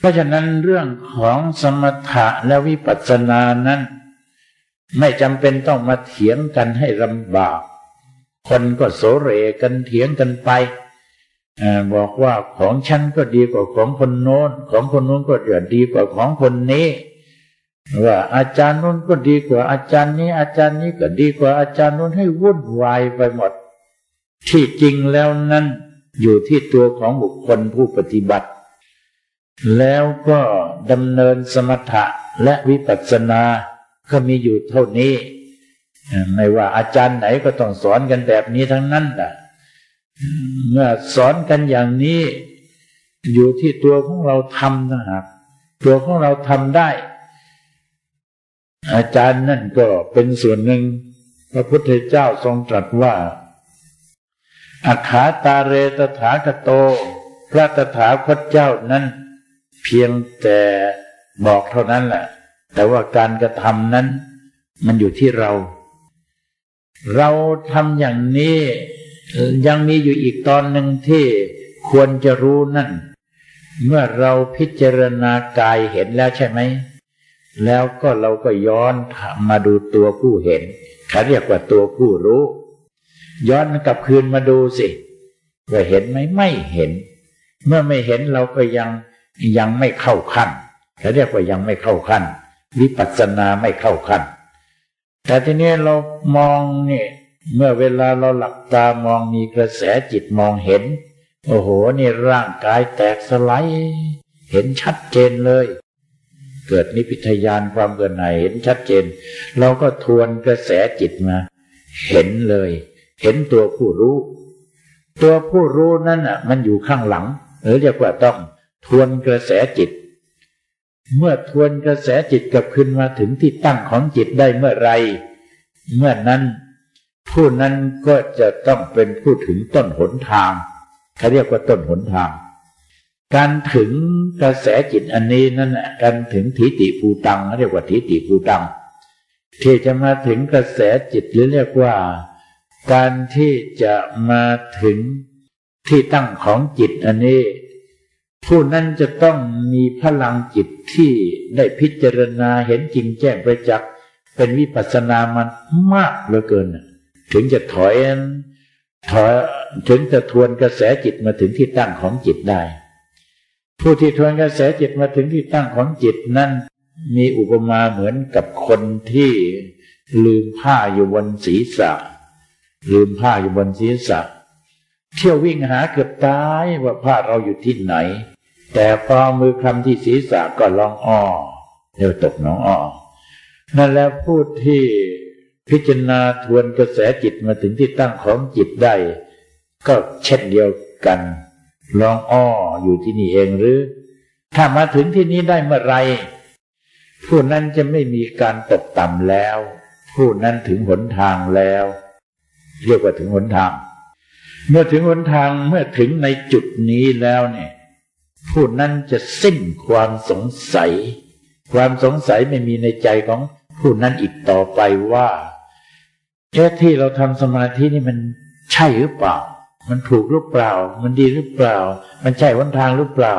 เพราะฉะนั้นเรื่องของสมถะและวิปัสสนานั้น ไม่จำเป็นต้องมาเถียงกันให้ลำบาก คนก็โสเรกันเถียงกันไปอบอกว่าของฉันก็ดีกว่าของคนโน้น ของคนโน้นก็ดีกว่าของคนนี้ ว่าอาจารย์โน้นก็ดีกว่าอาจารย์นี้ อาจารย์นี้ก็ดีกว่าอาจารย์โน้นให้วุ่นวายไปหมด ที่จริงแล้วนั้นอยู่ที่ตัวของบุคคลผู้ปฏิบัติ แล้วก็ดำเนินสมถะและวิปัสสนาก็มีอยู่เท่านี้ ไม่ว่าอาจารย์ไหนก็ต้องสอนกันแบบนี้ทั้งนั้นแหละเมื่อสอนกันอย่างนี้ อยู่ที่ตัวของเราทำนะครับตัวของเราทำได้ อาจารย์นั่นก็เป็นส่วนหนึ่ง พระพุทธเจ้าทรงตรัสว่าอัขาตาเรตถาคโต พระตถาคตเจ้านั้น พียงแต่บอกเท่านั้นแหละ แต่ว่าการกระทำนั้น มันอยู่ที่เรา เราทำอย่างนี้ยังมีอยู่อีกตอนหนึ่งที่ควรจะรู้นั่น เมื่อเราพิจารณากายเห็นแล้วใช่ไหม แล้วก็เราก็ย้อนมาดูตัวผู้เห็นเขาเรียกว่าตัวผู้รู้ ย้อนกลับคืนมาดูสิว่าเห็นไหมไม่เห็น เมื่อไม่เห็นเราก็ยัง ยังไม่เข้าขั้นเขาเรียกว่ายังไม่เข้าขั้น วิปัสสนาไม่เข้าขั้น แต่ทีนี้เรามองนี่เมื่อเวลาเราหลับตามองมีกระแสจิตมองเห็น โอ้โหนี่ร่างกายแตกสลายเห็นชัดเจนเลย เกิดนิพิทยานความเบื่อหน่ายเห็นชัดเจน เราก็ทวนกระแสจิตมา เห็นเลย เห็นตัวผู้รู้ ตัวผู้รู้นั่นอะ มันอยู่ข้างหลัง หรือเรียกว่าต้อง ทวนกระแสจิต เมื่อทวนกระแสจิตกลับขึ้นมาถึงที่ตั้งของจิตได้เมื่อไร เมื่อนั้น ผู้นั้นก็จะต้องเป็นผู้ถึงต้นหนทางเขาเรียกว่าต้นหนทาง การถึงกระแสจิตอันนี้นั่นการถึงทิฏฐิภูตังเรียกว่าทิฏฐิภูตัง ที่จะมาถึงกระแสจิตหรือเรียกว่า การที่จะมาถึงที่ตั้งของจิตอันนี้ ผู้นั้นจะต้องมีพลังจิตที่ได้พิจารณาเห็นจริงแจ้งประจักษ์เป็นวิปัสสนามันมากเหลือเกิน ถึงจะถอยถอยถึงจะทวนกระแสจิตมาถึงที่ตั้งของจิตได้ ผู้ที่ทวนกระแสจิตมาถึงที่ตั้งของจิตนั้นมีอุปมาเหมือนกับคนที่ลืมผ้าอยู่บนศีรษะ ลืมผ้าอยู่บนศีรษะ เที่ยววิ่งหาเกือบตายว่าผ้าเราอยู่ที่ไหน แต่พอมือคลำที่ศีรษะก็ลองอ้อเดี๋ยวตกน้องอ้อนั่นแล้วพูดที่พิจารณาทวนกระแสจิตมาถึงที่ตั้งของจิตได้ ก็เช่นเดียวกันลองอ้ออยู่ที่นี่เองหรือ ถ้ามาถึงที่นี้ได้เมื่อไรผู้นั้นจะไม่มีการตกต่ำแล้ว ผู้นั้นถึงหนทางแล้ว เรียกว่าถึงหนทาง เมื่อถึงหนทางเมื่อถึงในจุดนี้แล้วเนี่ย ผู้นั้นจะสิ้นความสงสัย ความสงสัยไม่มีในใจของผู้นั้นอีกต่อไปว่าเอ๊ะที่เราทำสมาธินี่มันใช่หรือเปล่า มันถูกหรือเปล่า มันดีหรือเปล่า มันใช่วันทางหรือเปล่า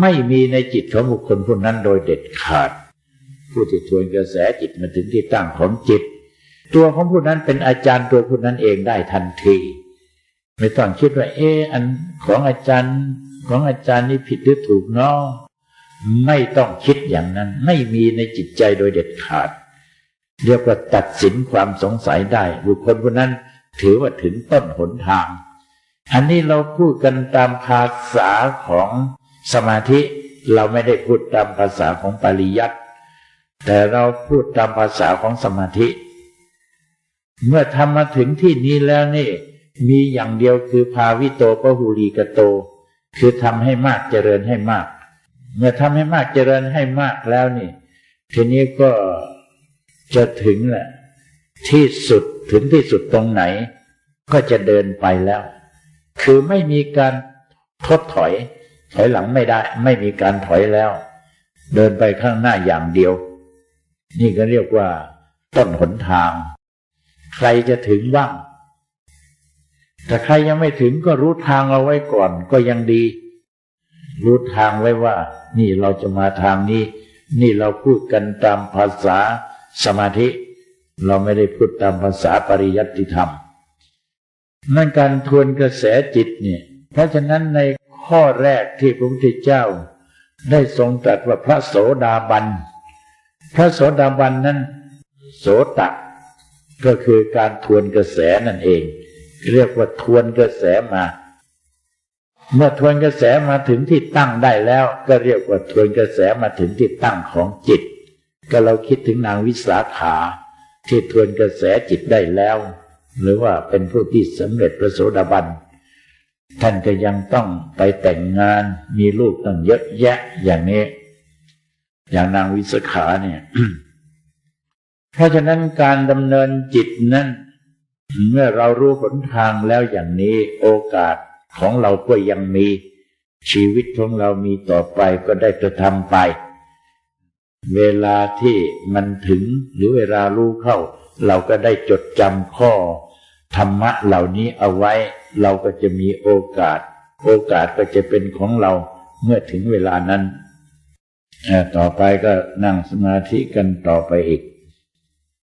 ไม่มีในจิตของบุคคลผู้นั้นโดยเด็ดขาด ผู้ที่ทวนกระแสจิตมาถึงที่ตั้งของจิต ตัวของผู้นั้นเป็นอาจารย์ตัวผู้นั้นเองได้ทันที ไม่ต้องคิดว่า เอออันของอาจารย์ของอาจารย์นี่ผิดหรือถูกเนาะไม่ต้องคิดอย่างนั้น ไม่มีในจิตใจโดยเด็ดขาด เรียกว่าตัดสินความสงสัยได้ บุคคลคนนั้นถือว่าถึงต้นหนทาง อันนี้เราพูดกันตามภาษาของสมาธิเราไม่ได้พูดตามภาษาของปริยัติแต่เราพูดตามภาษาของสมาธิ เมื่อทำมาถึงที่นี้แล้วนี่ มีอย่างเดียวคือภาวิโตปหูรีกโต คือทำให้มากเจริญให้มาก เมื่อทำให้มากเจริญให้มากแล้วนี่ ทีนี้ก็จะถึงแหละที่สุดถึงที่สุดตรงไหน ก็จะเดินไปแล้ว คือไม่มีการทดถอย ถอยหลังไม่ได้ ไม่มีการถอยแล้ว เดินไปข้างหน้าอย่างเดียว นี่ก็เรียกว่า ต้นหนทาง ใครจะถึงบ้าง แต่ใครยังไม่ถึงก็รู้ทางเอาไว้ก่อนก็ยังดี รู้ทางไว้ว่า นี่เราจะมาทางนี้ นี่เราพูดกันตามภาษาสมาธิ เราไม่ได้พูดตามภาษาปริยัติธรรม นั่นการทวนกระแสจิตเนี่ย เพราะฉะนั้นในข้อแรกที่พระพุทธเจ้า ได้ทรงตรัสว่าพระโสดาบัน พระโสดาบันนั้น โสตะก็คือการทวนกระแสนั่นเอง เรียกว่าทวนกระแสมา เมื่อทวนกระแสมาถึงที่ตั้งได้แล้ว ก็เรียกว่าทวนกระแสมาถึงที่ตั้งของจิต ก็เราคิดถึงนางวิสาขาที่ทวนกระแสจิตได้แล้ว หรือว่าเป็นผู้ที่สำเร็จพระโสดาบันท่านก็ยังต้องไปแต่งงานมีลูกตั้งเยอะแยะอย่างนี้ อย่างนางวิสาขาเนี่ย เพราะฉะนั้นการดำเนินจิตนั้น เมื่อเรารู้หนทางแล้วอย่างนี้โอกาสของเราก็ยังมีชีวิตของเรามีต่อไปก็ได้กระทำไป เวลาที่มันถึงหรือเวลารู้เข้า เราก็ได้จดจำข้อ ธรรมะเหล่านี้เอาไว้ เราก็จะมีโอกาส โอกาสก็จะเป็นของเราเมื่อถึงเวลานั้น ต่อไปก็นั่งสมาธิกันต่อไปอีก